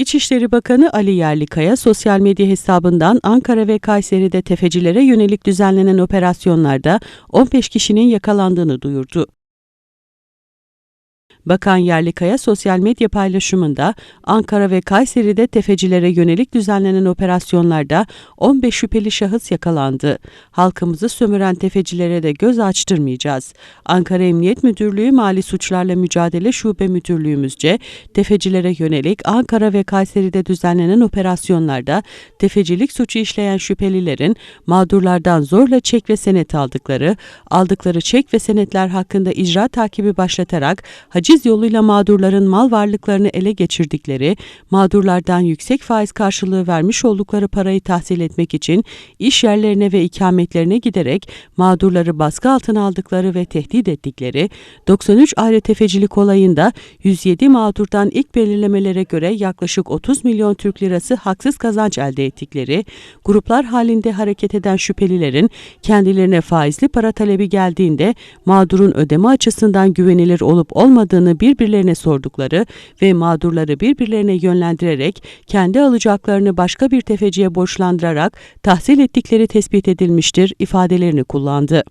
İçişleri Bakanı Ali Yerlikaya sosyal medya hesabından Ankara ve Kayseri'de tefecilere yönelik düzenlenen operasyonlarda 15 kişinin yakalandığını duyurdu. Bakan Yerlikaya sosyal medya paylaşımında Ankara ve Kayseri'de tefecilere yönelik düzenlenen operasyonlarda 15 şüpheli şahıs yakalandı. Halkımızı sömüren tefecilere de göz açtırmayacağız. Ankara Emniyet Müdürlüğü Mali Suçlarla Mücadele Şube Müdürlüğümüzce tefecilere yönelik Ankara ve Kayseri'de düzenlenen operasyonlarda tefecilik suçu işleyen şüphelilerin mağdurlardan zorla çek ve senet aldıkları, aldıkları çek ve senetler hakkında icra takibi başlatarak haciz yoluyla mağdurların mal varlıklarını ele geçirdikleri, mağdurlardan yüksek faiz karşılığı vermiş oldukları parayı tahsil etmek için iş yerlerine ve ikametlerine giderek mağdurları baskı altına aldıkları ve tehdit ettikleri, 93 ayrı tefecilik olayında 107 mağdurdan ilk belirlemelere göre yaklaşık 30 milyon Türk lirası haksız kazanç elde ettikleri, gruplar halinde hareket eden şüphelilerin kendilerine faizli para talebi geldiğinde mağdurun ödeme açısından güvenilir olup olmadığını birbirlerine sordukları ve mağdurları birbirlerine yönlendirerek kendi alacaklarını başka bir tefeciye borçlandırarak tahsil ettikleri tespit edilmiştir ifadelerini kullandı.